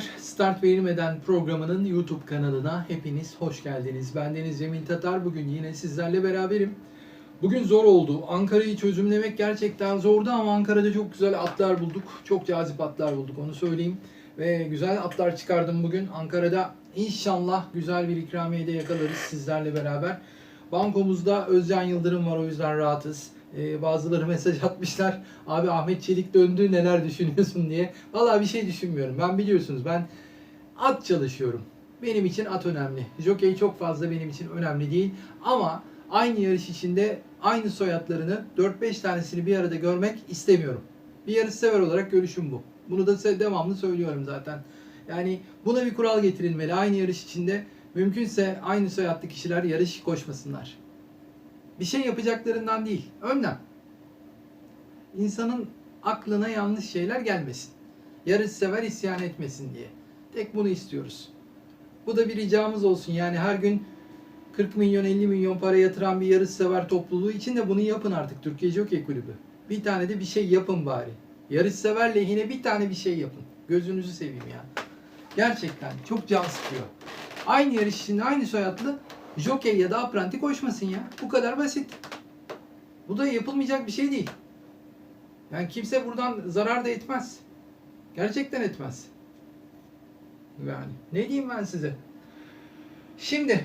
Start Verilmeden programının YouTube kanalına hepiniz hoş geldiniz. Bendeniz Cemil Tatar. Bugün yine sizlerle beraberim. Bugün zor oldu. Ankara'yı çözümlemek gerçekten zordu ama Ankara'da çok güzel atlar bulduk. Çok cazip atlar bulduk onu söyleyeyim. Ve güzel atlar çıkardım bugün. Ankara'da inşallah güzel bir ikramiye de yakalarız sizlerle beraber. Bankomuzda Özcan Yıldırım var o yüzden rahatız. Ee, bazıları mesaj atmışlar. Abi Ahmet Çelik döndü neler düşünüyorsun diye. Vallahi bir şey düşünmüyorum. Ben biliyorsunuz ben at çalışıyorum. Benim için at önemli. Jockey çok fazla benim için önemli değil. Ama aynı yarış içinde aynı soyadlarını 4-5 tanesini bir arada görmek istemiyorum. Bir yarış sever olarak görüşüm bu. Bunu da devamlı söylüyorum zaten. Yani buna bir kural getirilmeli. Aynı yarış içinde mümkünse aynı soyadlı kişiler yarış koşmasınlar. Bir şey yapacaklarından değil. Önlem. İnsanın aklına yanlış şeyler gelmesin. Yarış sever isyan etmesin diye. Tek bunu istiyoruz. Bu da bir ricamız olsun. Yani her gün 40 milyon 50 milyon para yatıran bir yarış sever topluluğu için de bunu yapın artık Türkiye Jockey Kulübü. Bir tane de bir şey yapın bari. Yarış sever lehine bir tane bir şey yapın. Gözünüzü seveyim ya. Gerçekten çok can sıkıyor. Aynı yarış içinde aynı soyadlı jockey ya da apranti koşmasın ya. Bu kadar basit. Bu da yapılmayacak bir şey değil. Yani kimse buradan zarar da etmez. Gerçekten etmez. Yani ne diyeyim ben size? Şimdi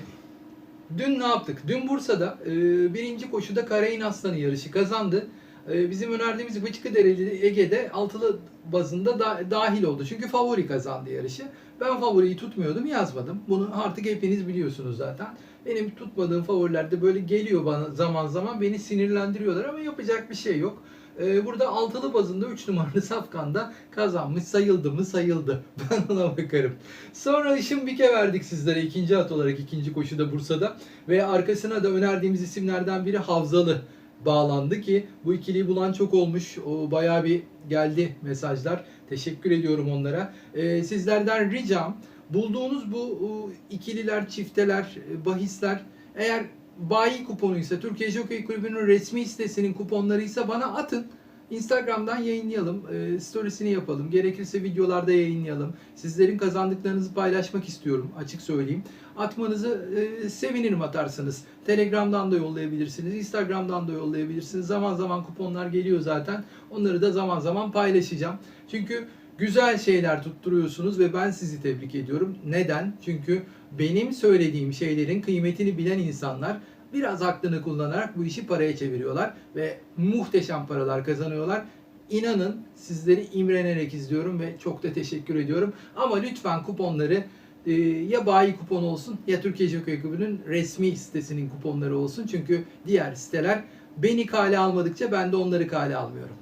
dün ne yaptık? Dün Bursa'da e, birinci koşuda Karayin Aslanı yarışı kazandı. E, bizim önerdiğimiz Bıçkıdereli Ege'de altılı bazında da, dahil oldu. Çünkü favori kazandı yarışı. Ben favoriyi tutmuyordum yazmadım. Bunu artık hepiniz biliyorsunuz zaten. Benim tutmadığım favorilerde böyle geliyor bana zaman zaman beni sinirlendiriyorlar ama yapacak bir şey yok. Ee, burada altılı bazında 3 numaralı Safkan'da kazanmış sayıldı mı sayıldı. Ben ona bakarım. Sonra Işın Bike verdik sizlere ikinci at olarak ikinci koşuda Bursa'da. Ve arkasına da önerdiğimiz isimlerden biri Havzalı bağlandı ki bu ikiliyi bulan çok olmuş. O bayağı bir geldi mesajlar. Teşekkür ediyorum onlara. Ee, sizlerden ricam bulduğunuz bu o, ikililer, çifteler, e, bahisler eğer bayi kuponuysa Türkiye Jockey Kulübü'nün resmi sitesinin kuponlarıysa bana atın. Instagram'dan yayınlayalım, e, storiesini yapalım. Gerekirse videolarda yayınlayalım. Sizlerin kazandıklarınızı paylaşmak istiyorum açık söyleyeyim. Atmanızı e, sevinirim atarsanız. Telegram'dan da yollayabilirsiniz, Instagram'dan da yollayabilirsiniz. Zaman zaman kuponlar geliyor zaten. Onları da zaman zaman paylaşacağım. Çünkü güzel şeyler tutturuyorsunuz ve ben sizi tebrik ediyorum. Neden? Çünkü benim söylediğim şeylerin kıymetini bilen insanlar biraz aklını kullanarak bu işi paraya çeviriyorlar ve muhteşem paralar kazanıyorlar. İnanın sizleri imrenerek izliyorum ve çok da teşekkür ediyorum. Ama lütfen kuponları e, ya bayi kupon olsun ya Türkiye Jockey Kulübü'nün resmi sitesinin kuponları olsun. Çünkü diğer siteler beni kale almadıkça ben de onları kale almıyorum.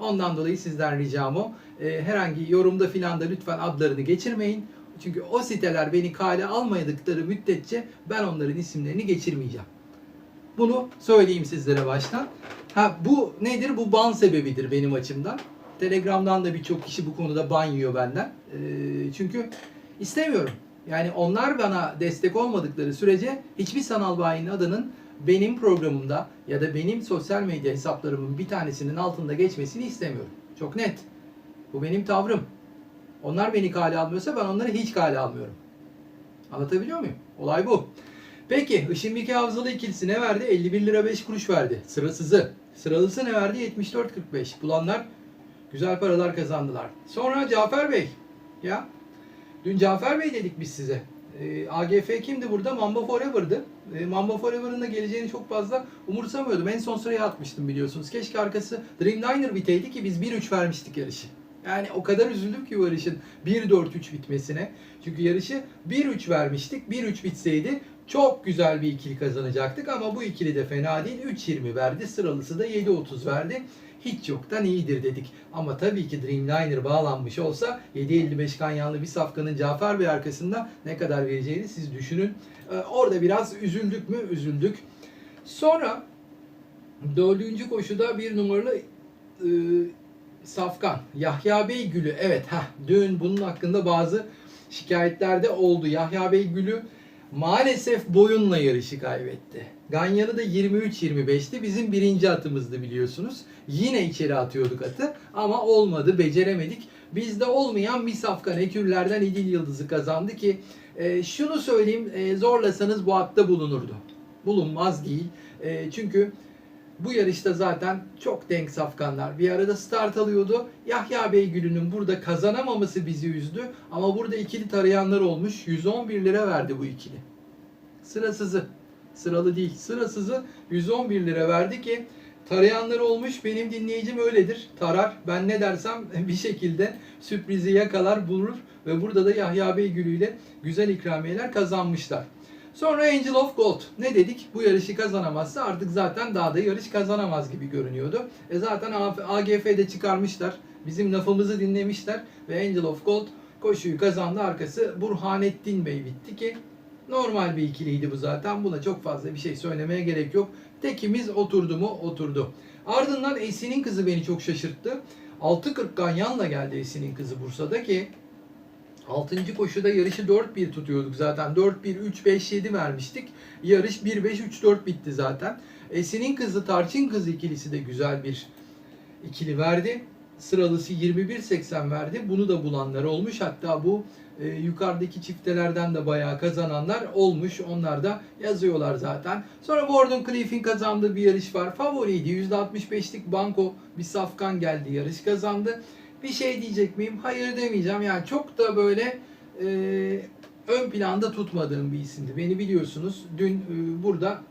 Ondan dolayı sizden ricam o. E, herhangi yorumda filan da lütfen adlarını geçirmeyin. Çünkü o siteler beni kale almadıkları müddetçe ben onların isimlerini geçirmeyeceğim. Bunu söyleyeyim sizlere baştan. Ha bu nedir? Bu ban sebebidir benim açımdan. Telegram'dan da birçok kişi bu konuda ban yiyor benden. Ee, çünkü istemiyorum. Yani onlar bana destek olmadıkları sürece hiçbir sanal bayinin adının benim programımda ya da benim sosyal medya hesaplarımın bir tanesinin altında geçmesini istemiyorum. Çok net. Bu benim tavrım. Onlar beni kale almıyorsa ben onları hiç kale almıyorum. Anlatabiliyor muyum? Olay bu. Peki Işın Bike Havzalı ikilisi ne verdi? 51 lira 5 kuruş verdi. Sırasızı. Sıralısı ne verdi? 74.45. Bulanlar güzel paralar kazandılar. Sonra Cafer Bey. Ya dün Cafer Bey dedik biz size. Ee, AGF kimdi burada? Mamba Forever'dı. Ee, Mamba Forever'ın da geleceğini çok fazla umursamıyordum. En son sıraya atmıştım biliyorsunuz. Keşke arkası Dreamliner biteydi ki biz 1-3 vermiştik yarışı. Yani o kadar üzüldüm ki yarışın 1-4-3 bitmesine. Çünkü yarışı 1-3 vermiştik. 1-3 bitseydi çok güzel bir ikili kazanacaktık ama bu ikili de fena değil. 3.20 verdi. Sıralısı da 7.30 verdi. Hiç yoktan iyidir dedik. Ama tabii ki Dreamliner bağlanmış olsa 7.55 kanyanlı bir safkanın Cafer Bey arkasında ne kadar vereceğini siz düşünün. Ee, orada biraz üzüldük mü? Üzüldük. Sonra dördüncü koşuda bir numaralı e, Safkan. Yahya Bey Gülü. Evet ha dün bunun hakkında bazı şikayetler de oldu. Yahya Bey Gülü maalesef boyunla yarışı kaybetti. Ganyan'ı da 23-25'ti. Bizim birinci atımızdı biliyorsunuz. Yine içeri atıyorduk atı ama olmadı, beceremedik. bizde olmayan bir safkan ekürlerden İdil Yıldız'ı kazandı ki e, şunu söyleyeyim e, zorlasanız bu hatta bulunurdu. Bulunmaz değil. E, çünkü bu yarışta zaten çok denk safkanlar bir arada start alıyordu. Yahya Beygül'ünün burada kazanamaması bizi üzdü. Ama burada ikili tarayanlar olmuş. 111 lira verdi bu ikili. Sırasızı. Sıralı değil. Sırasızı 111 lira verdi ki tarayanlar olmuş. Benim dinleyicim öyledir. Tarar. Ben ne dersem bir şekilde sürprizi yakalar bulur. Ve burada da Yahya Beygül'ü ile güzel ikramiyeler kazanmışlar. Sonra Angel of Gold. Ne dedik? Bu yarışı kazanamazsa artık zaten daha da yarış kazanamaz gibi görünüyordu. E zaten AGF'de çıkarmışlar. Bizim lafımızı dinlemişler. Ve Angel of Gold koşuyu kazandı. Arkası Burhanettin Bey bitti ki normal bir ikiliydi bu zaten. Buna çok fazla bir şey söylemeye gerek yok. Tekimiz oturdu mu? Oturdu. Ardından Esin'in kızı beni çok şaşırttı. 6.40 Ganyan'la geldi Esin'in kızı Bursa'da ki 6. koşuda yarışı 4-1 tutuyorduk zaten. 4-1-3-5-7 vermiştik. Yarış 1-5-3-4 bitti zaten. Esin'in kızı Tarçın kızı ikilisi de güzel bir ikili verdi. Sıralısı 21-80 verdi. Bunu da bulanlar olmuş. Hatta bu e, yukarıdaki çiftelerden de bayağı kazananlar olmuş. Onlar da yazıyorlar zaten. Sonra Gordon Cliff'in kazandığı bir yarış var. Favoriydi. %65'lik banko bir safkan geldi. Yarış kazandı. Bir şey diyecek miyim? Hayır demeyeceğim. Yani çok da böyle e, ön planda tutmadığım bir isimdi. Beni biliyorsunuz. Dün e, burada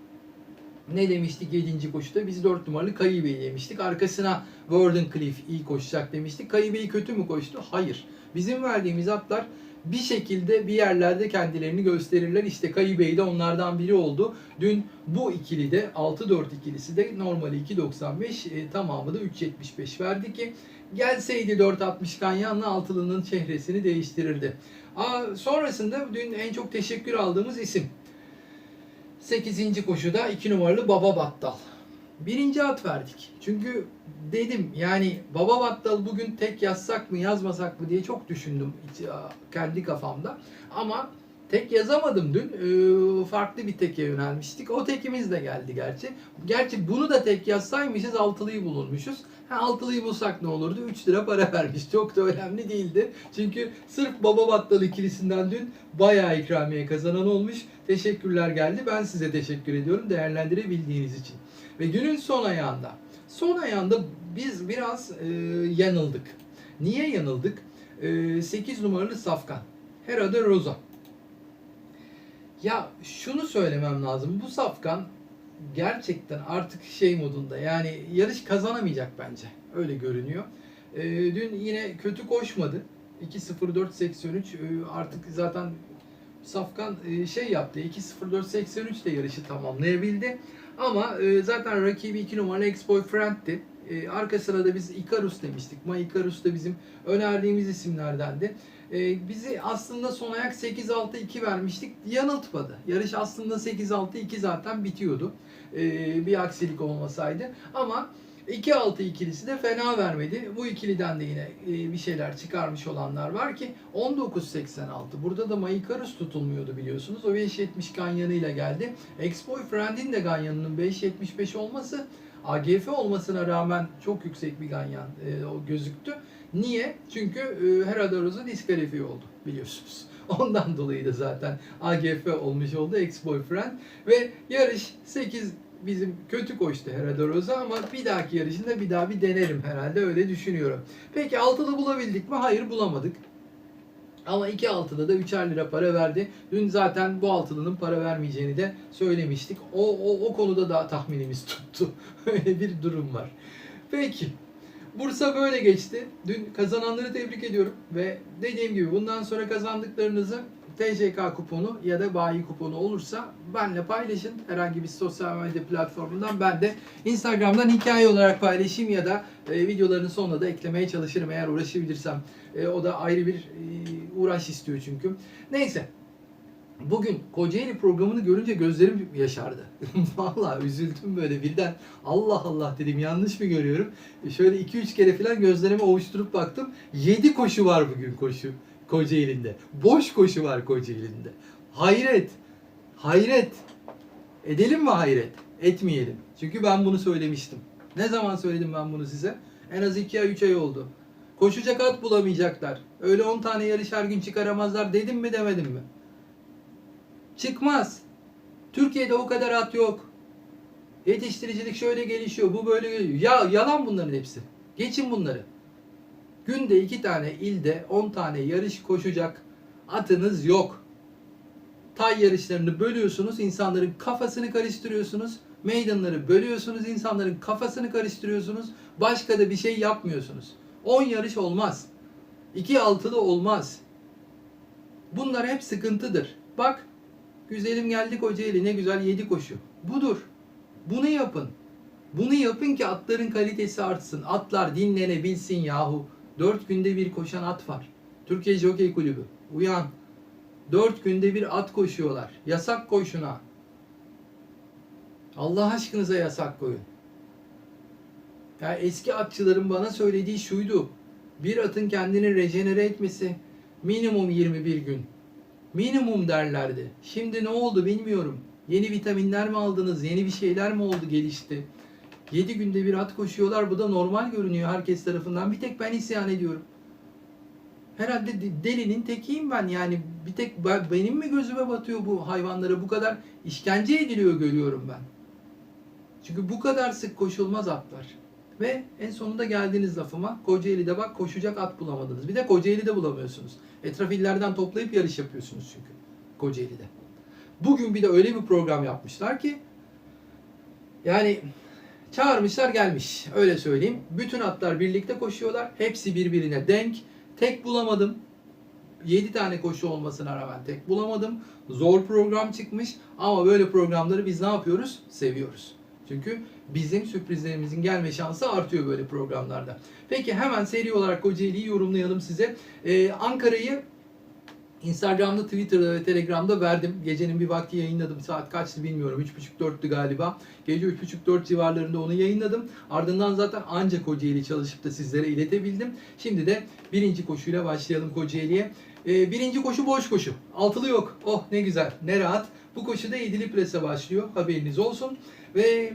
ne demiştik 7. koşuda? Biz 4 numaralı Kayıbe'yi demiştik. Arkasına Warden Cliff iyi koşacak demiştik. Kayıbe'yi kötü mü koştu? Hayır. Bizim verdiğimiz atlar bir şekilde bir yerlerde kendilerini gösterirler. İşte Kayıbey de onlardan biri oldu. Dün bu ikili de 6-4 ikilisi de normali 2.95 e, tamamı da 3.75 verdi ki gelseydi 4.60 Ganyan'la altılının çehresini değiştirirdi. Aa, sonrasında dün en çok teşekkür aldığımız isim 8. koşuda 2 numaralı Baba Battal. Birinci at verdik. Çünkü dedim yani Baba Battal bugün tek yazsak mı yazmasak mı diye çok düşündüm kendi kafamda. Ama tek yazamadım dün. Ee, farklı bir teke yönelmiştik. O tekimiz de geldi gerçi. Gerçi bunu da tek yazsaymışız altılıyı bulurmuşuz. Ha, altılıyı bulsak ne olurdu? 3 lira para vermiş. Çok da önemli değildi. Çünkü sırf Baba Battal ikilisinden dün bayağı ikramiye kazanan olmuş. Teşekkürler geldi. Ben size teşekkür ediyorum değerlendirebildiğiniz için. Ve günün son ayağında. Son ayağında biz biraz e, yanıldık. Niye yanıldık? E, 8 numaralı Safkan. Herada Roza. Ya şunu söylemem lazım. Bu Safkan gerçekten artık şey modunda. Yani yarış kazanamayacak bence. Öyle görünüyor. E, dün yine kötü koşmadı. 2.04.83 e, artık zaten Safkan e, şey yaptı. 2.04.83 de yarışı tamamlayabildi. Ama e, zaten rakibi 2 numaralı ex-boyfriend'ti. E, arka sırada biz Icarus demiştik. Ma Icarus da bizim önerdiğimiz isimlerdendi. Bizi aslında son ayak 8-6-2 vermiştik. Yanıltmadı. Yarış aslında 8-6-2 zaten bitiyordu. Bir aksilik olmasaydı. Ama 2-6 ikilisi de fena vermedi. Bu ikiliden de yine e, bir şeyler çıkarmış olanlar var ki 19.86. Burada da Maikarus tutulmuyordu biliyorsunuz. O 5.70 ganyanıyla geldi. Ex-boyfriend'in de ganyanının 5.75 olması AGF olmasına rağmen çok yüksek bir ganyan e, gözüktü. Niye? Çünkü e, Heradaroz'a diskalifiye oldu biliyorsunuz. Ondan dolayı da zaten AGF olmuş oldu ex-boyfriend ve yarış 8 bizim kötü koştu herhalde Roza ama bir dahaki yarışında bir daha bir denerim herhalde öyle düşünüyorum. Peki altılı bulabildik mi? Hayır bulamadık. Ama iki altıda da 3'er lira para verdi. Dün zaten bu altılının para vermeyeceğini de söylemiştik. O, o, o konuda da tahminimiz tuttu. Öyle bir durum var. Peki. Bursa böyle geçti. Dün kazananları tebrik ediyorum ve dediğim gibi bundan sonra kazandıklarınızı TCK kuponu ya da bayi kuponu olursa benle paylaşın. Herhangi bir sosyal medya platformundan ben de Instagram'dan hikaye olarak paylaşayım ya da e, videoların sonuna da eklemeye çalışırım eğer uğraşabilirsem. E, o da ayrı bir e, uğraş istiyor çünkü. Neyse. Bugün Kocaeli programını görünce gözlerim yaşardı. Vallahi üzüldüm böyle birden. Allah Allah dedim yanlış mı görüyorum? E, şöyle 2-3 kere falan gözlerimi ovuşturup baktım. 7 koşu var bugün koşu. Kocaeli'nde. Boş koşu var Kocaeli'nde. Hayret. Hayret. Edelim mi hayret? Etmeyelim. Çünkü ben bunu söylemiştim. Ne zaman söyledim ben bunu size? En az 2 ay 3 ay oldu. Koşacak at bulamayacaklar. Öyle 10 tane yarış her gün çıkaramazlar dedim mi demedim mi? Çıkmaz. Türkiye'de o kadar at yok. Yetiştiricilik şöyle gelişiyor, bu böyle. Ya yalan bunların hepsi. Geçin bunları. Günde iki tane ilde 10 tane yarış koşacak atınız yok. Tay yarışlarını bölüyorsunuz, insanların kafasını karıştırıyorsunuz. Meydanları bölüyorsunuz, insanların kafasını karıştırıyorsunuz. Başka da bir şey yapmıyorsunuz. 10 yarış olmaz. 2 altılı olmaz. Bunlar hep sıkıntıdır. Bak, güzelim geldi Kocaeli ne güzel 7 koşu. Budur. Bunu yapın. Bunu yapın ki atların kalitesi artsın. Atlar dinlenebilsin yahu. 4 günde bir koşan at var. Türkiye Jockey Kulübü. Uyan. 4 günde bir at koşuyorlar. Yasak koy şuna. Allah aşkınıza yasak koyun. Ya eski atçıların bana söylediği şuydu. Bir atın kendini rejenere etmesi minimum 21 gün. Minimum derlerdi. Şimdi ne oldu bilmiyorum. Yeni vitaminler mi aldınız? Yeni bir şeyler mi oldu gelişti? 7 günde bir at koşuyorlar. Bu da normal görünüyor herkes tarafından. Bir tek ben isyan ediyorum. Herhalde de- delinin tekiyim ben. Yani bir tek ben- benim mi gözüme batıyor bu hayvanlara? Bu kadar işkence ediliyor görüyorum ben. Çünkü bu kadar sık koşulmaz atlar. Ve en sonunda geldiğiniz lafıma Kocaeli'de bak koşacak at bulamadınız. Bir de Kocaeli'de bulamıyorsunuz. Etraf illerden toplayıp yarış yapıyorsunuz çünkü Kocaeli'de. Bugün bir de öyle bir program yapmışlar ki yani çağırmışlar gelmiş öyle söyleyeyim. Bütün atlar birlikte koşuyorlar. Hepsi birbirine denk. Tek bulamadım. 7 tane koşu olmasına rağmen tek bulamadım. Zor program çıkmış ama böyle programları biz ne yapıyoruz? Seviyoruz. Çünkü bizim sürprizlerimizin gelme şansı artıyor böyle programlarda. Peki hemen seri olarak Kocaeli'yi yorumlayalım size. Ee, Ankara'yı Instagram'da, Twitter'da ve Telegram'da verdim. Gecenin bir vakti yayınladım. Saat kaçtı bilmiyorum. 3.30-4'tü galiba. Gece 3.30-4 civarlarında onu yayınladım. Ardından zaten ancak Kocaeli çalışıp da sizlere iletebildim. Şimdi de birinci koşuyla başlayalım Kocaeli'ye. Ee, birinci koşu boş koşu. Altılı yok. Oh ne güzel, ne rahat. Bu koşuda yedili prese başlıyor. Haberiniz olsun. Ve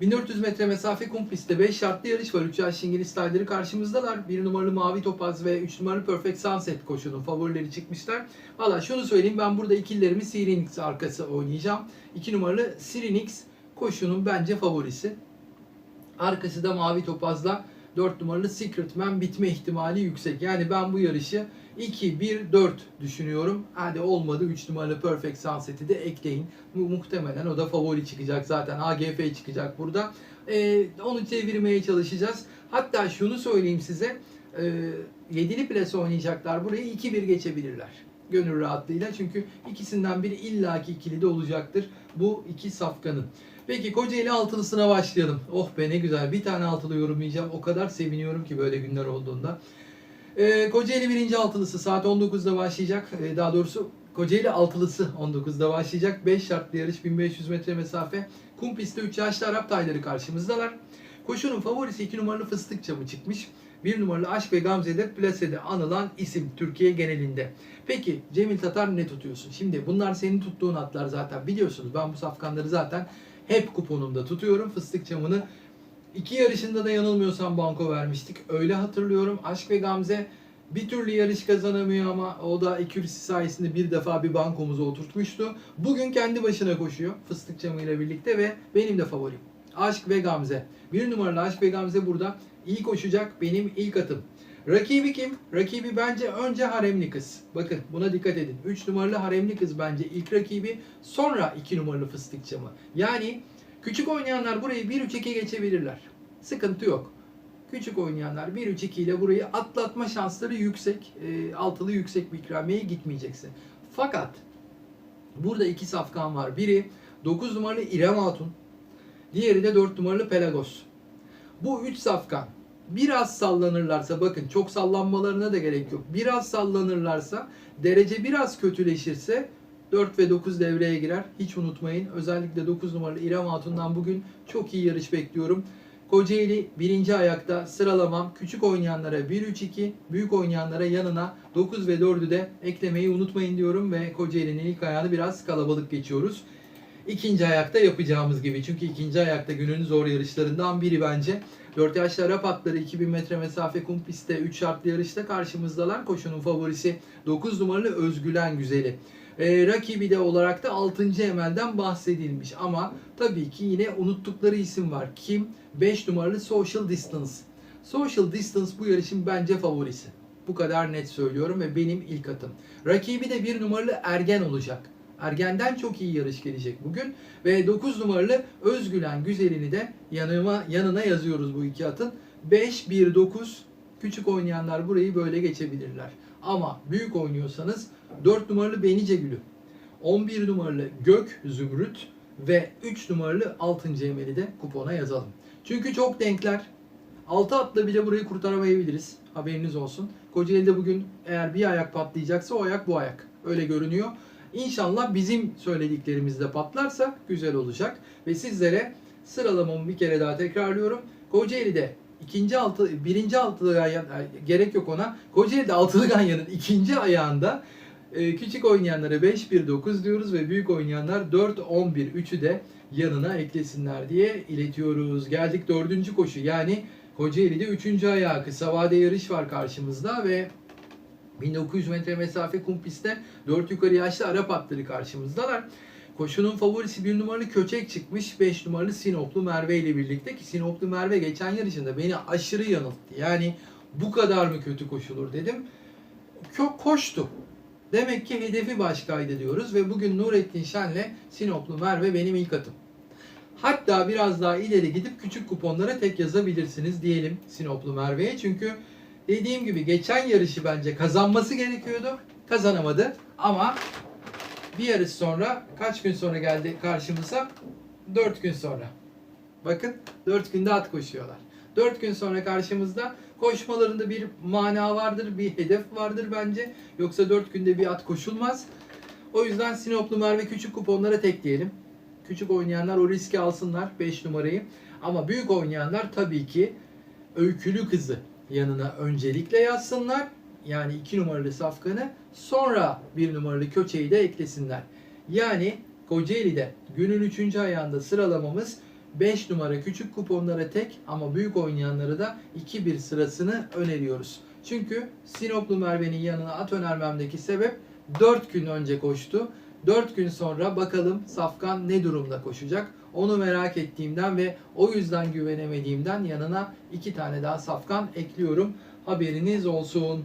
1400 metre mesafe kum pistte 5 şartlı yarış var. 3 yaş İngiliz tayları karşımızdalar. 1 numaralı Mavi Topaz ve 3 numaralı Perfect Sunset koşunun favorileri çıkmışlar. Valla şunu söyleyeyim ben burada ikililerimi Sirinix arkası oynayacağım. 2 numaralı Sirinix koşunun bence favorisi. Arkası da Mavi Topaz'la 4 numaralı Secret Man bitme ihtimali yüksek. Yani ben bu yarışı 2-1-4 düşünüyorum. Hadi olmadı 3 numaralı Perfect Sunset'i de ekleyin. Mu- muhtemelen o da favori çıkacak zaten. AGF çıkacak burada. Ee, onu çevirmeye çalışacağız. Hatta şunu söyleyeyim size. E, yedili plase oynayacaklar. Burayı 2-1 geçebilirler. Gönül rahatlığıyla. Çünkü ikisinden biri illaki ikili de olacaktır. Bu iki safkanın. Peki Kocaeli altılısına başlayalım. Oh be ne güzel. Bir tane altılı yorumlayacağım. O kadar seviniyorum ki böyle günler olduğunda. Ee, Kocaeli birinci altılısı saat 19'da başlayacak. Ee, daha doğrusu Kocaeli altılısı 19'da başlayacak. 5 şartlı yarış 1500 metre mesafe. Kum pistte 3 yaşlı Arap tayları karşımızdalar. Koşunun favorisi 2 numaralı Fıstık Çamı çıkmış. 1 numaralı Aşk ve Gamze'de plasede anılan isim Türkiye genelinde. Peki Cemil Tatar ne tutuyorsun? Şimdi bunlar senin tuttuğun atlar zaten biliyorsunuz. Ben bu safkanları zaten hep kuponumda tutuyorum. Fıstık Çamı'nı İki yarışında da yanılmıyorsam banko vermiştik. Öyle hatırlıyorum. Aşk ve Gamze bir türlü yarış kazanamıyor ama o da ekürisi sayesinde bir defa bir bankomuza oturtmuştu. Bugün kendi başına koşuyor Fıstık Çamı ile birlikte ve benim de favorim. Aşk ve Gamze. Bir numaralı Aşk ve Gamze burada iyi koşacak benim ilk atım. Rakibi kim? Rakibi bence önce Haremli Kız. Bakın buna dikkat edin. 3 numaralı Haremli Kız bence ilk rakibi. Sonra 2 numaralı Fıstık Çamı. Yani Küçük oynayanlar burayı 1-3-2 geçebilirler. Sıkıntı yok. Küçük oynayanlar 1-3-2 ile burayı atlatma şansları yüksek. E, altılı yüksek bir ikramiyeye gitmeyeceksin. Fakat burada iki safkan var. Biri 9 numaralı İrem Hatun. Diğeri de 4 numaralı Pelagos. Bu 3 safkan biraz sallanırlarsa bakın çok sallanmalarına da gerek yok. Biraz sallanırlarsa derece biraz kötüleşirse 4 ve 9 devreye girer. Hiç unutmayın. Özellikle 9 numaralı İrem Hatun'dan bugün çok iyi yarış bekliyorum. Kocaeli birinci ayakta sıralamam. Küçük oynayanlara 1-3-2, büyük oynayanlara yanına 9 ve 4'ü de eklemeyi unutmayın diyorum ve Kocaeli'nin ilk ayağını biraz kalabalık geçiyoruz. ikinci ayakta yapacağımız gibi. Çünkü ikinci ayakta günün zor yarışlarından biri bence. 4 yaşlı Arap atları 2000 metre mesafe kum pistte 3 şartlı yarışta karşımızdalar. Koşunun favorisi 9 numaralı Özgülen Güzeli. Ee, rakibi de olarak da 6. Emel'den bahsedilmiş ama tabii ki yine unuttukları isim var. Kim? 5 numaralı Social Distance. Social Distance bu yarışın bence favorisi. Bu kadar net söylüyorum ve benim ilk atım. Rakibi de 1 numaralı Ergen olacak. Ergen'den çok iyi yarış gelecek bugün. Ve 9 numaralı Özgülen Güzelini de yanıma, yanına yazıyoruz bu iki atın. 5-1-9 küçük oynayanlar burayı böyle geçebilirler. Ama büyük oynuyorsanız 4 numaralı Benice Gülü, 11 numaralı Gök Zümrüt ve 3 numaralı 6. Emel'i de kupona yazalım. Çünkü çok denkler. 6 atla bile burayı kurtaramayabiliriz. Haberiniz olsun. Kocaeli'de bugün eğer bir ayak patlayacaksa o ayak bu ayak. Öyle görünüyor. İnşallah bizim söylediklerimiz de patlarsa güzel olacak. Ve sizlere sıralamamı bir kere daha tekrarlıyorum. Kocaeli'de ikinci altı, birinci altılı gerek yok ona. Kocaeli'de altılı ganyanın ikinci ayağında e, küçük oynayanlara 5-1-9 diyoruz ve büyük oynayanlar 4-11 üçü de yanına eklesinler diye iletiyoruz. Geldik dördüncü koşu yani Kocaeli'de üçüncü ayağı kısa vade yarış var karşımızda ve 1900 metre mesafe kum pistte 4 yukarı yaşlı Arap atları karşımızdalar. Koşunun favorisi bir numaralı Köçek çıkmış. 5 numaralı Sinoplu Merve ile birlikte ki Sinoplu Merve geçen yarışında beni aşırı yanılttı. Yani bu kadar mı kötü koşulur dedim. Çok koştu. Demek ki hedefi başkaydı diyoruz ve bugün Nurettin Şen'le Sinoplu Merve benim ilk atım. Hatta biraz daha ileri gidip küçük kuponlara tek yazabilirsiniz diyelim Sinoplu Merve'ye. Çünkü dediğim gibi geçen yarışı bence kazanması gerekiyordu. Kazanamadı ama bir yarış sonra kaç gün sonra geldi karşımıza? 4 gün sonra. Bakın 4 günde at koşuyorlar. 4 gün sonra karşımızda koşmalarında bir mana vardır, bir hedef vardır bence. Yoksa 4 günde bir at koşulmaz. O yüzden Sinoplu Merve küçük kuponlara tek diyelim. Küçük oynayanlar o riski alsınlar 5 numarayı. Ama büyük oynayanlar tabii ki öykülü kızı yanına öncelikle yazsınlar. Yani 2 numaralı safkanı sonra 1 numaralı köçeği de eklesinler. Yani Kocaeli'de günün 3. ayağında sıralamamız 5 numara küçük kuponlara tek ama büyük oynayanlara da 2-1 sırasını öneriyoruz. Çünkü Sinoplu Merve'nin yanına at önermemdeki sebep 4 gün önce koştu. 4 gün sonra bakalım Safkan ne durumda koşacak? Onu merak ettiğimden ve o yüzden güvenemediğimden yanına iki tane daha Safkan ekliyorum. Haberiniz olsun.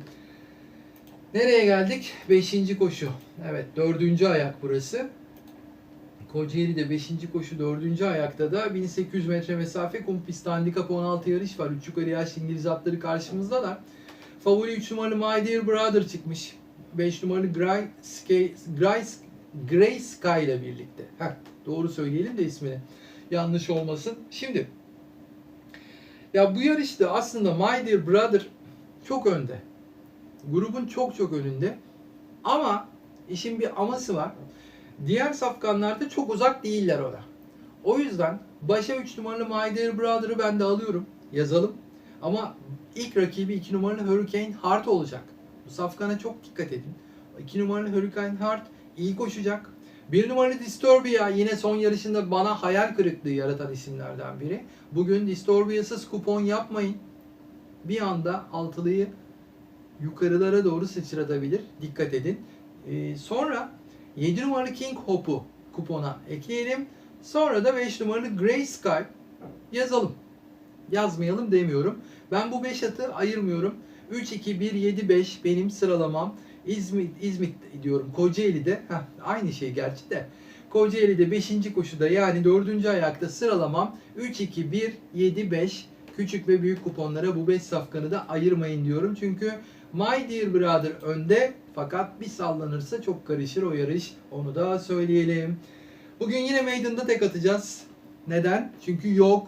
Nereye geldik? Beşinci koşu. Evet dördüncü ayak burası. Kocaeli'de 5. koşu 4. ayakta da 1800 metre mesafe kum pistte handikap 16 yarış var. 3 yukarı yaş İngiliz atları karşımızdalar. Favori 3 numaralı My Dear Brother çıkmış. 5 numaralı Grey Sky, Grey, Grey Sky ile birlikte. Heh, doğru söyleyelim de ismini. Yanlış olmasın. Şimdi ya bu yarışta aslında My Dear Brother çok önde. Grubun çok çok önünde. Ama işin bir aması var. Diğer safkanlarda çok uzak değiller ona. O yüzden başa 3 numaralı My Dear Brother'ı ben de alıyorum. Yazalım. Ama ilk rakibi 2 numaralı Hurricane Heart olacak. Bu safkana çok dikkat edin. 2 numaralı Hurricane Heart iyi koşacak. 1 numaralı Disturbia yine son yarışında bana hayal kırıklığı yaratan isimlerden biri. Bugün Disturbia'sız kupon yapmayın. Bir anda altılıyı yukarılara doğru sıçratabilir. Dikkat edin. Ee, sonra 7 numaralı King Hope'u kupona ekleyelim. Sonra da 5 numaralı Grey Sky yazalım. Yazmayalım demiyorum. Ben bu 5 atı ayırmıyorum. 3, 2, 1, 7, 5 benim sıralamam. İzmit, İzmit diyorum. Kocaeli'de, heh, aynı şey gerçi de. Kocaeli'de 5. koşuda yani 4. ayakta sıralamam 3, 2, 1, 7, 5. Küçük ve büyük kuponlara bu 5 safkanı da ayırmayın diyorum. Çünkü My Dear Brother önde fakat bir sallanırsa çok karışır o yarış. Onu da söyleyelim. Bugün yine Maiden'da tek atacağız. Neden? Çünkü yok.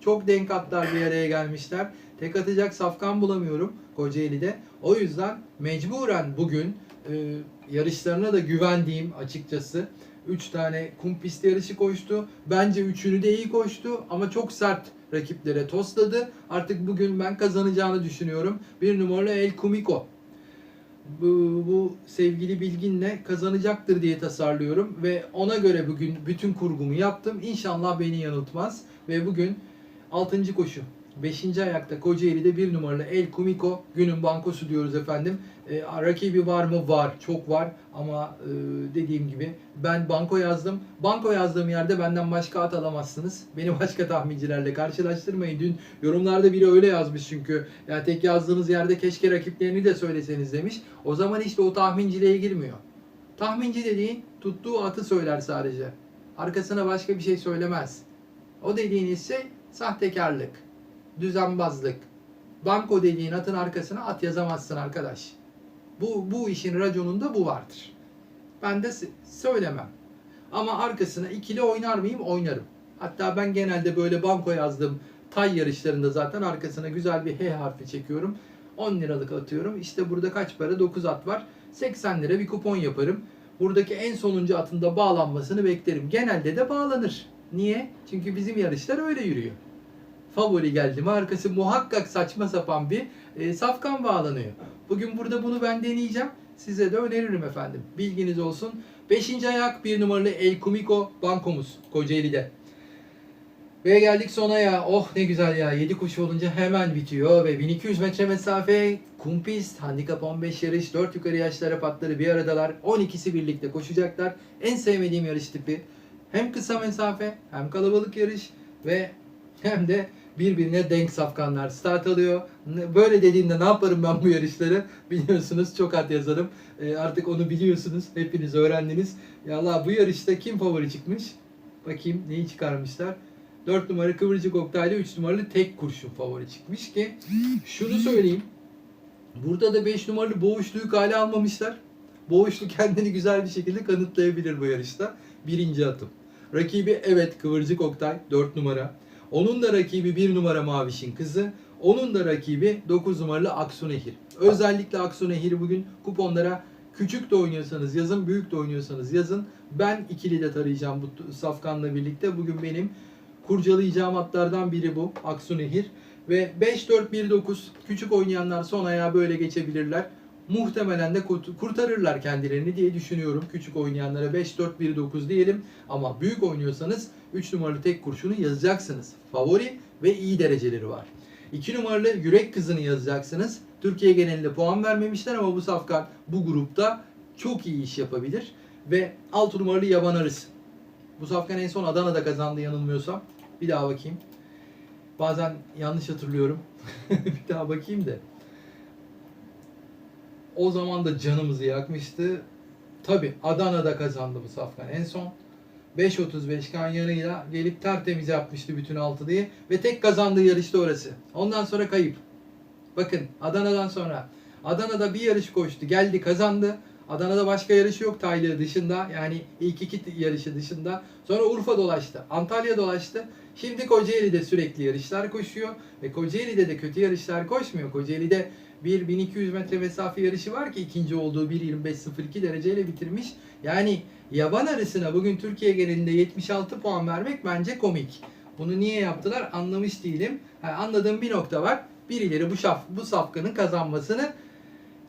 Çok denk atlar bir araya gelmişler. Tek atacak safkan bulamıyorum Kocaeli'de. O yüzden mecburen bugün e, yarışlarına da güvendiğim açıkçası 3 tane kum pist yarışı koştu. Bence üçünü de iyi koştu ama çok sert rakiplere tosladı. Artık bugün ben kazanacağını düşünüyorum. Bir numaralı El Kumiko. bu, bu sevgili bilginle kazanacaktır diye tasarlıyorum ve ona göre bugün bütün kurgumu yaptım. İnşallah beni yanıltmaz ve bugün 6. koşu 5. ayakta Kocaeli'de bir numaralı El Kumiko günün bankosu diyoruz efendim. E, rakibi var mı? Var. Çok var. Ama e, dediğim gibi ben banko yazdım. Banko yazdığım yerde benden başka at alamazsınız. Beni başka tahmincilerle karşılaştırmayın. Dün yorumlarda biri öyle yazmış çünkü. Ya tek yazdığınız yerde keşke rakiplerini de söyleseniz demiş. O zaman işte o tahminciliğe girmiyor. Tahminci dediğin tuttuğu atı söyler sadece. Arkasına başka bir şey söylemez. O dediğiniz şey sahtekarlık, düzenbazlık. Banko dediğin atın arkasına at yazamazsın arkadaş. Bu, bu işin raconunda bu vardır. Ben de söylemem. Ama arkasına ikili oynar mıyım? Oynarım. Hatta ben genelde böyle banko yazdığım tay yarışlarında zaten arkasına güzel bir H harfi çekiyorum. 10 liralık atıyorum. İşte burada kaç para? 9 at var. 80 lira bir kupon yaparım. Buradaki en sonuncu atın da bağlanmasını beklerim. Genelde de bağlanır. Niye? Çünkü bizim yarışlar öyle yürüyor. Favori geldi mi arkası muhakkak saçma sapan bir e, safkan bağlanıyor. Bugün burada bunu ben deneyeceğim. Size de öneririm efendim. Bilginiz olsun. Beşinci ayak bir numaralı El Kumiko bankomuz Kocaeli'de. Ve geldik sona ya. Oh ne güzel ya. 7 koşu olunca hemen bitiyor ve 1200 metre mesafe kum pist, handikap 15 yarış, 4 yukarı yaşlara patları bir aradalar. 12'si birlikte koşacaklar. En sevmediğim yarış tipi. Hem kısa mesafe, hem kalabalık yarış ve hem de birbirine denk safkanlar start alıyor. Böyle dediğimde ne yaparım ben bu yarışları? Biliyorsunuz çok at yazarım. Ee, artık onu biliyorsunuz. Hepiniz öğrendiniz. Ya Allah bu yarışta kim favori çıkmış? Bakayım neyi çıkarmışlar. 4 numara Kıvırcık Oktay'la 3 numaralı tek kurşun favori çıkmış ki şunu söyleyeyim. Burada da 5 numaralı Boğuşlu'yu kale almamışlar. Boğuşlu kendini güzel bir şekilde kanıtlayabilir bu yarışta. Birinci atım. Rakibi evet Kıvırcık Oktay 4 numara. Onun da rakibi 1 numara Maviş'in kızı. Onun da rakibi 9 numaralı Aksu Nehir. Özellikle Aksu Nehir'i bugün kuponlara küçük de oynuyorsanız yazın, büyük de oynuyorsanız yazın. Ben ikili de tarayacağım bu Safkan'la birlikte. Bugün benim kurcalayacağım atlardan biri bu Aksu Nehir. Ve 5-4-1-9 küçük oynayanlar son ayağa böyle geçebilirler. Muhtemelen de kurt- kurtarırlar kendilerini diye düşünüyorum. Küçük oynayanlara 5-4-1-9 diyelim. Ama büyük oynuyorsanız 3 numaralı tek kurşunu yazacaksınız. Favori ve iyi dereceleri var. 2 numaralı yürek kızını yazacaksınız. Türkiye genelinde puan vermemişler ama bu safkan bu grupta çok iyi iş yapabilir. Ve 6 numaralı yaban arısı. Bu safkan en son Adana'da kazandı yanılmıyorsam. Bir daha bakayım. Bazen yanlış hatırlıyorum. bir daha bakayım da. O zaman da canımızı yakmıştı. Tabi Adana'da kazandı bu safkan en son. 5.35 kanyanıyla gelip tertemiz yapmıştı bütün altılıyı. Ve tek kazandığı yarışta orası. Ondan sonra kayıp. Bakın Adana'dan sonra. Adana'da bir yarış koştu. Geldi kazandı. Adana'da başka yarış yok Taylı dışında. Yani ilk iki yarışı dışında. Sonra Urfa dolaştı. Antalya dolaştı. Şimdi Kocaeli'de sürekli yarışlar koşuyor. Ve Kocaeli'de de kötü yarışlar koşmuyor. Kocaeli'de bir 1200 metre mesafe yarışı var ki ikinci olduğu 1.25.02 dereceyle bitirmiş. Yani yaban arısına bugün Türkiye genelinde 76 puan vermek bence komik. Bunu niye yaptılar anlamış değilim. Ha, anladığım bir nokta var. Birileri bu şaf, bu safkanın kazanmasını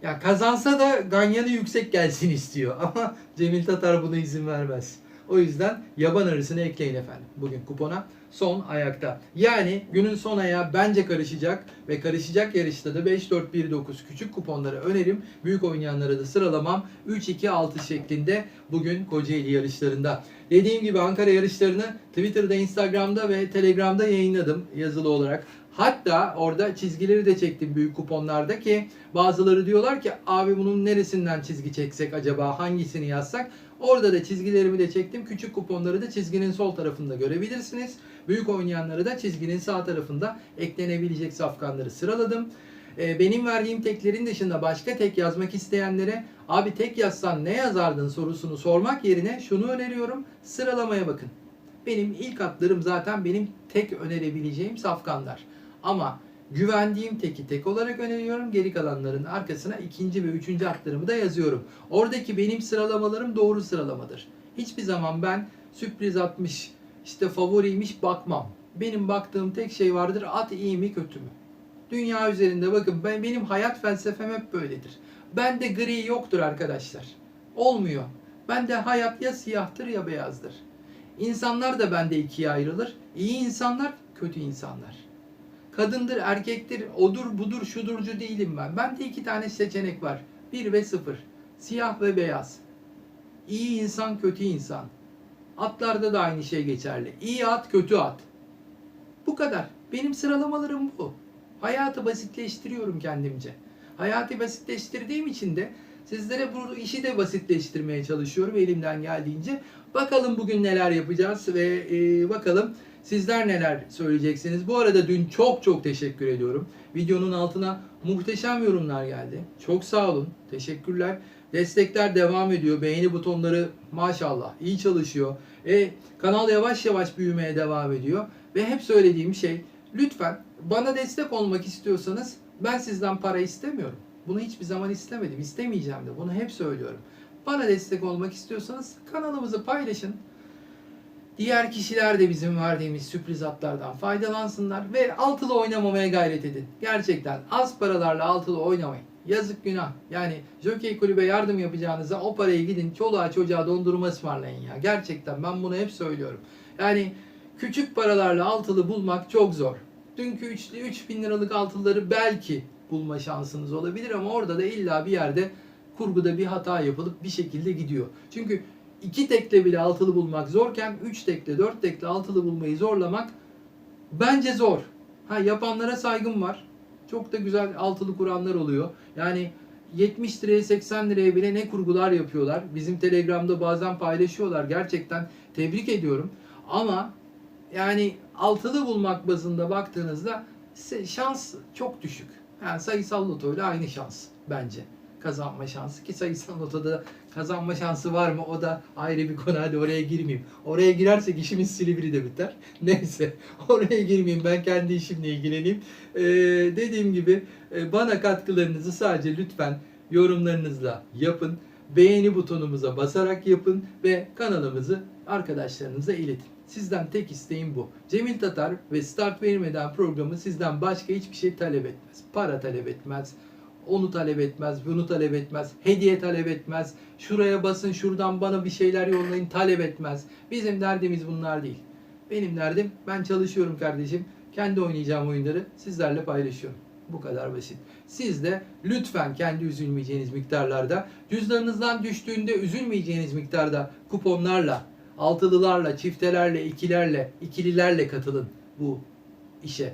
ya kazansa da ganyanı yüksek gelsin istiyor. Ama Cemil Tatar buna izin vermez. O yüzden yaban arısını ekleyin efendim bugün kupona. Son ayakta. Yani günün son ayağı bence karışacak ve karışacak yarışta da 5-4-1-9 küçük kuponları önerim. Büyük oynayanlara da sıralamam 3-2-6 şeklinde bugün Kocaeli yarışlarında. Dediğim gibi Ankara yarışlarını Twitter'da, Instagram'da ve Telegram'da yayınladım yazılı olarak. Hatta orada çizgileri de çektim büyük kuponlarda ki bazıları diyorlar ki abi bunun neresinden çizgi çeksek acaba hangisini yazsak? Orada da çizgilerimi de çektim. Küçük kuponları da çizginin sol tarafında görebilirsiniz. Büyük oynayanları da çizginin sağ tarafında eklenebilecek safkanları sıraladım. Ee, benim verdiğim teklerin dışında başka tek yazmak isteyenlere abi tek yazsan ne yazardın sorusunu sormak yerine şunu öneriyorum. Sıralamaya bakın. Benim ilk atlarım zaten benim tek önerebileceğim safkanlar. Ama güvendiğim teki tek olarak öneriyorum. Geri kalanların arkasına ikinci ve üçüncü atlarımı da yazıyorum. Oradaki benim sıralamalarım doğru sıralamadır. Hiçbir zaman ben sürpriz atmış, işte favoriymiş bakmam. Benim baktığım tek şey vardır. At iyi mi kötü mü? Dünya üzerinde bakın ben benim hayat felsefem hep böyledir. Bende gri yoktur arkadaşlar. Olmuyor. Bende hayat ya siyahtır ya beyazdır. İnsanlar da bende ikiye ayrılır. İyi insanlar, kötü insanlar. Kadındır, erkektir, odur, budur, şudurcu değilim ben. Bende iki tane seçenek var. Bir ve sıfır. Siyah ve beyaz. İyi insan, kötü insan. Atlarda da aynı şey geçerli. İyi at, kötü at. Bu kadar. Benim sıralamalarım bu. Hayatı basitleştiriyorum kendimce. Hayatı basitleştirdiğim için de sizlere bu işi de basitleştirmeye çalışıyorum elimden geldiğince. Bakalım bugün neler yapacağız ve e, bakalım sizler neler söyleyeceksiniz. Bu arada dün çok çok teşekkür ediyorum. Videonun altına muhteşem yorumlar geldi. Çok sağ olun. Teşekkürler. Destekler devam ediyor. Beğeni butonları maşallah iyi çalışıyor. E, kanal yavaş yavaş büyümeye devam ediyor. Ve hep söylediğim şey lütfen bana destek olmak istiyorsanız ben sizden para istemiyorum. Bunu hiçbir zaman istemedim. İstemeyeceğim de. Bunu hep söylüyorum. Bana destek olmak istiyorsanız kanalımızı paylaşın. Diğer kişiler de bizim verdiğimiz sürpriz hatlardan faydalansınlar ve altılı oynamamaya gayret edin. Gerçekten az paralarla altılı oynamayın. Yazık günah. Yani Jockey Kulübe yardım yapacağınıza o parayı gidin çoluğa çocuğa dondurma ısmarlayın ya. Gerçekten ben bunu hep söylüyorum. Yani küçük paralarla altılı bulmak çok zor. Dünkü 3 3000 liralık altılıları belki bulma şansınız olabilir ama orada da illa bir yerde kurguda bir hata yapılıp bir şekilde gidiyor. Çünkü iki tekle bile altılı bulmak zorken 3 tekle 4 tekle altılı bulmayı zorlamak bence zor. Ha yapanlara saygım var. Çok da güzel altılı kuranlar oluyor. Yani 70 liraya 80 liraya bile ne kurgular yapıyorlar. Bizim Telegram'da bazen paylaşıyorlar. Gerçekten tebrik ediyorum. Ama yani altılı bulmak bazında baktığınızda şans çok düşük. Yani sayısal lotoyla aynı şans bence kazanma şansı ki sayısal lotoda kazanma şansı var mı o da ayrı bir konu hadi oraya girmeyeyim. Oraya girersek işimiz Silivri'de biter. Neyse oraya girmeyeyim ben kendi işimle ilgileneyim. Ee, dediğim gibi e, bana katkılarınızı sadece lütfen yorumlarınızla yapın. Beğeni butonumuza basarak yapın ve kanalımızı arkadaşlarınıza iletin. Sizden tek isteğim bu. Cemil Tatar ve Start Vermeden programı sizden başka hiçbir şey talep etmez. Para talep etmez. Onu talep etmez, bunu talep etmez, hediye talep etmez. Şuraya basın, şuradan bana bir şeyler yollayın talep etmez. Bizim derdimiz bunlar değil. Benim derdim ben çalışıyorum kardeşim. Kendi oynayacağım oyunları sizlerle paylaşıyorum. Bu kadar basit. Siz de lütfen kendi üzülmeyeceğiniz miktarlarda, cüzdanınızdan düştüğünde üzülmeyeceğiniz miktarda kuponlarla, altılılarla, çiftelerle, ikilerle, ikililerle katılın bu işe.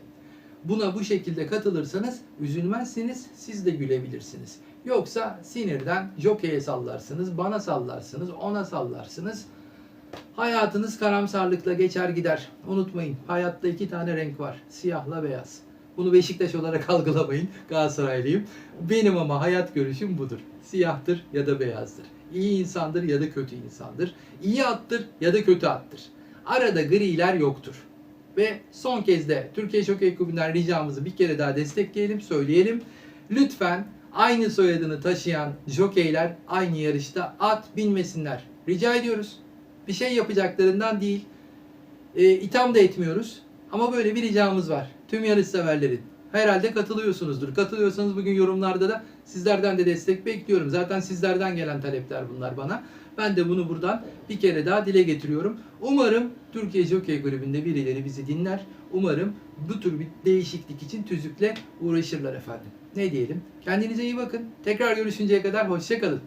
Buna bu şekilde katılırsanız üzülmezsiniz, siz de gülebilirsiniz. Yoksa sinirden jokeye sallarsınız, bana sallarsınız, ona sallarsınız. Hayatınız karamsarlıkla geçer gider. Unutmayın hayatta iki tane renk var. Siyahla beyaz. Bunu Beşiktaş olarak algılamayın. Galatasaraylıyım. Benim ama hayat görüşüm budur. Siyahtır ya da beyazdır. İyi insandır ya da kötü insandır. İyi attır ya da kötü attır. Arada griler yoktur. Ve son kez de Türkiye Şokey Kulübü'nden ricamızı bir kere daha destekleyelim, söyleyelim. Lütfen aynı soyadını taşıyan jokeyler aynı yarışta at binmesinler. Rica ediyoruz. Bir şey yapacaklarından değil. E, itham da etmiyoruz. Ama böyle bir ricamız var. Tüm yarış severlerin. Herhalde katılıyorsunuzdur. Katılıyorsanız bugün yorumlarda da sizlerden de destek bekliyorum. Zaten sizlerden gelen talepler bunlar bana. Ben de bunu buradan bir kere daha dile getiriyorum. Umarım Türkiye Jockey Kulübü'nde birileri bizi dinler. Umarım bu tür bir değişiklik için tüzükle uğraşırlar efendim. Ne diyelim? Kendinize iyi bakın. Tekrar görüşünceye kadar hoşçakalın.